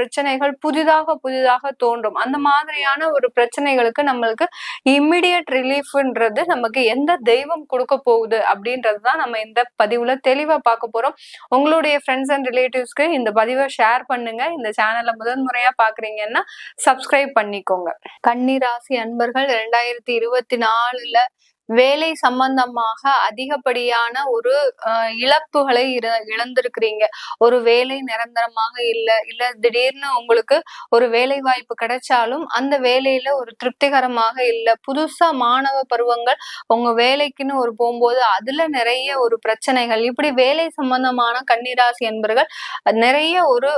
பிரச்சனைகள் புதிதாக புதிதாக தோன்றும். அந்த மாதிரியான ஒரு பிரச்சனைகளுக்கு நம்மளுக்கு இம்மிடியட் ரிலீஃப்ன்றது நமக்கு எந்த தெய்வம் கொடுக்க போகுது அப்படின்றது தான் நம்ம இந்த பதிவுல தெளிவா பார்க்க போறோம். உங்களுடைய ஃப்ரெண்ட்ஸ் அண்ட் ரிலேட்டிவ்ஸ்க்கு இந்த பதிவை ஷேர் பண்ணுங்க. இந்த சேனலை முதன் முறையா பாக்குறீங்கன்னா சப்ஸ்கிரைப் பண்ணிக்கோங்க. கன்னிராசி அன்பர்கள் ரெண்டாயிரத்தி இருபத்தி நாலுல வேலை சம்பந்தமாக அதிகப்படியான ஒரு இழப்புகளை இழந்திருக்கிறீங்க. ஒரு வேலை நிரந்தரமாக இல்லை இல்ல திடீர்னு உங்களுக்கு ஒரு வேலை வாய்ப்பு கிடைச்சாலும் அந்த வேலையில ஒரு திருப்திகரமாக இல்லை. புதுசா மாணவ பருவங்கள் உங்க வேலைக்குன்னு ஒரு போகும்போது அதுல நிறைய ஒரு பிரச்சனைகள் இப்படி வேலை சம்பந்தமான கன்னிராசி என்பர்கள் நிறைய ஒரு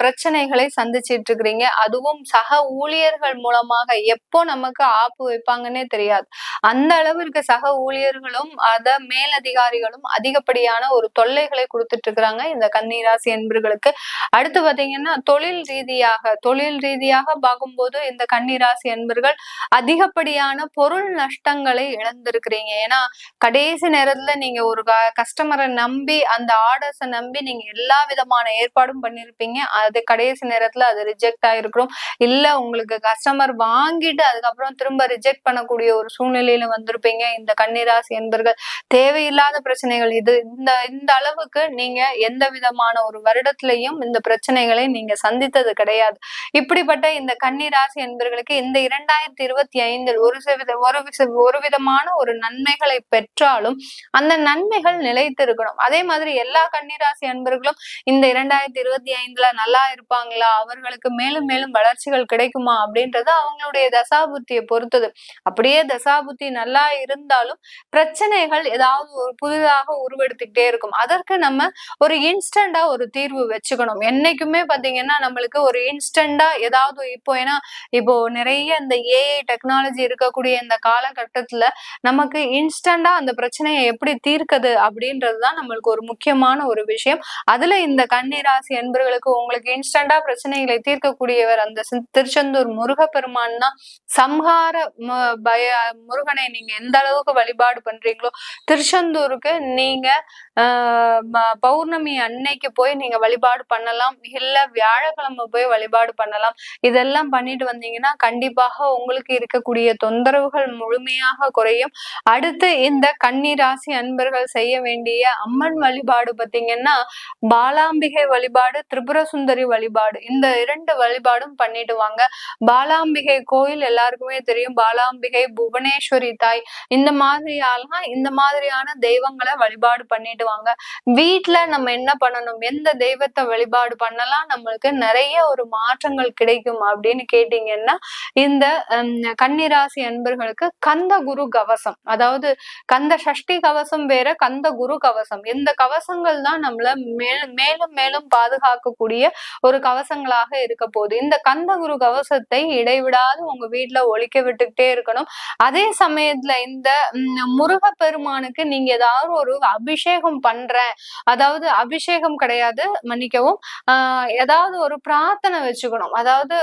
பிரச்சனைகளை சந்திச்சிட்டு இருக்கிறீங்க. அதுவும் சக ஊழியர்கள் மூலமாக எப்போ நமக்கு ஆப்பு வைப்பாங்கன்னே தெரியாது. அந்த அளவிற்கு சக ஊழியர்களும் அத மேலதிகாரிகளும் அதிகப்படியான ஒரு தொல்லைகளை கொடுத்துட்டு இருக்கிறாங்க இந்த கன்னிராசி என்பர்களுக்கு அடுத்து பாத்தீங்கன்னா தொழில் ரீதியாக தொழில் ரீதியாக பார்க்கும்போது இந்த கன்னிராசி என்பர்கள் அதிகப்படியான பொருள் நஷ்டங்களை இழந்திருக்கிறீங்க. ஏன்னா கடைசி நேரத்துல நீங்க ஒரு கஸ்டமரை நம்பி அந்த ஆர்டர்ஸை நம்பி நீங்க எல்லா விதமான ஏற்பாடும் பண்ணிருப்பீங்க. அது கடைசி நேரத்துல அது ரிஜெக்ட் ஆயிருக்கிறோம் இல்ல உங்களுக்கு கஸ்டமர் வாங்கிட்டு அதுக்கப்புறம் திரும்ப ரிஜெக்ட் பண்ணக்கூடிய ஒரு சூழ்நிலை நிலையில வந்திருப்பீங்க. இந்த கன்னிராசி என்பர்கள் தேவையில்லாத பிரச்சனைகள் இது. இந்த இந்த அளவுக்கு நீங்க எந்த விதமான ஒரு வருடத்திலையும் இந்த பிரச்சனைகளை நீங்க சந்தித்தது கிடையாது. இப்படிப்பட்ட இந்த கன்னிராசி என்பர்களுக்கு இந்த இரண்டாயிரத்தி இருபத்தி ஐந்தில் ஒரு ஒரு ஒரு விதமான ஒரு நன்மைகளை பெற்றாலும் அந்த நன்மைகள் நிலைத்து இருக்கணும் அதே மாதிரி எல்லா கன்னிராசி அன்பர்களும் இந்த இரண்டாயிரத்தி இருபத்தி ஐந்துல நல்லா இருப்பாங்களா? அவர்களுக்கு மேலும் மேலும் வளர்ச்சிகள் கிடைக்குமா? அப்படின்றது அவங்களுடைய தசாபுத்தியை பொறுத்தது. அப்படியே தசாபுத்தி புத்தி நல்லா இருந்தாலும் பிரச்சனைகள் ஏதாவது ஒரு புதிதாக உருவெடுத்துக்கிட்டே இருக்கும். அதற்கு நம்ம ஒரு இன்ஸ்டண்டா ஒரு தீர்வு வச்சுக்கணும். என்னைக்குமே பாத்தீங்கன்னா நம்மளுக்கு ஒரு இன்ஸ்டண்டா ஏதாவது இப்போ ஏன்னா இப்போ நிறைய இந்த ஏஐ டெக்னாலஜி இருக்கக்கூடிய இந்த காலகட்டத்துல நமக்கு இன்ஸ்டண்டா அந்த பிரச்சனையை எப்படி தீர்க்குது அப்படின்றதுதான் நம்மளுக்கு ஒரு முக்கியமான ஒரு விஷயம். அதுல இந்த கன்னிராசி என்பர்களுக்கு உங்களுக்கு இன்ஸ்டண்டா பிரச்சனைகளை தீர்க்கக்கூடியவர் அந்த திருச்செந்தூர் முருகப்பெருமான் தான். சம்ஹார பய முருகனை நீங்க எந்த அளவுக்கு வழிபாடு பண்றீங்களோ திருச்செந்தூருக்கு நீங்க பௌர்ணமி அன்னைக்கு போய் நீங்க வழிபாடு பண்ணலாம். இல்ல வியாழக்கிழமை போய் வழிபாடு பண்ணலாம். இதெல்லாம் பண்ணிட்டு வந்தீங்கன்னா கண்டிப்பாக உங்களுக்கு இருக்கக்கூடிய தொந்தரவுகள் முழுமையாக குறையும். அடுத்து இந்த கன்னிராசி அன்பர்கள் செய்ய வேண்டிய அம்மன் வழிபாடு பார்த்தீங்கன்னா பாலாம்பிகை வழிபாடு திரிபுர சுந்தரி வழிபாடு இந்த இரண்டு வழிபாடும் பண்ணிட்டு வாங்க பாலாம்பிகை கோயில் எல்லாருக்குமே தெரியும். பாலாம்பிகை புவனேஸ்வரி ஈஸ்வரி தாய் இந்த மாதிரியாலாம் இந்த மாதிரியான தெய்வங்களை வழிபாடு பண்ணிட்டு வாங்க. வீட்டுல நம்ம என்ன பண்ணணும்? எந்த தெய்வத்தை வழிபாடு பண்ணலாம்? நம்மளுக்கு நிறைய ஒரு மாற்றங்கள் கிடைக்கும் அப்படின்னு கேட்டீங்கன்னா இந்த கன்னிராசி அன்பர்களுக்கு கந்த குரு கவசம். அதாவது கந்த சஷ்டி கவசம் வேற கந்த குரு கவசம். இந்த கவசங்கள் தான் நம்மள மேலும் மேலும் மேலும் பாதுகாக்கக்கூடிய ஒரு கவசங்களாக இருக்க போகுது. இந்த கந்த குரு கவசத்தை இடைவிடாது உங்க வீட்டுல ஒழிக்க விட்டுக்கிட்டே இருக்கணும். அதே சமயம் சமயத்துல இந்த முருக பெருமானுக்கு நீங்க ஏதாவது ஒரு அபிஷேகம் பண்றேன் அதாவது அபிஷேகம் கிடையாது மன்னிக்கவும் ஆஹ் ஏதாவது ஒரு பிரார்த்தனை வச்சுக்கணும். அதாவது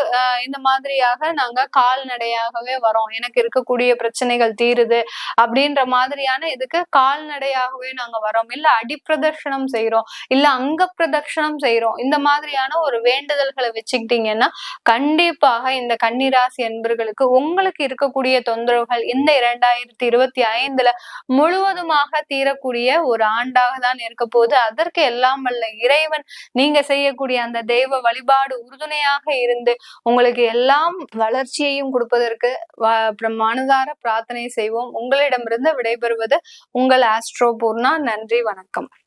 இந்த மாதிரியாக நாங்க கால்நடையாகவே வரோம். எனக்கு இருக்கக்கூடிய பிரச்சனைகள் தீருது அப்படின்ற மாதிரியான இதுக்கு கால்நடையாகவே நாங்க வரோம். இல்ல அடிப்பிரதர்ஷனம் செய்யறோம் இல்ல அங்க பிரதட்சணம் செய்யறோம் இந்த மாதிரியான ஒரு வேண்டுதல்களை வச்சுக்கிட்டீங்கன்னா கண்டிப்பாக இந்த கன்னிராசி என்பர்களுக்கு உங்களுக்கு இருக்கக்கூடிய தொந்தரவுகள் இந்த இரண்டாயிரத்தி இருபத்தி ஐந்துல முழுவதுமாக தீரக்கூடிய ஒரு ஆண்டாக தான் இருக்க போது அதற்கு எல்லாம் அல்ல இறைவன் நீங்க செய்யக்கூடிய அந்த தெய்வ வழிபாடு உறுதுணையாக இருந்து உங்களுக்கு எல்லாம் வளர்ச்சியையும் கொடுப்பதற்கு மனதார பிரார்த்தனை செய்வோம். உங்களிடமிருந்து விடைபெறுவது உங்கள் ஆஸ்ட்ரோ பூர்ணா. நன்றி வணக்கம்.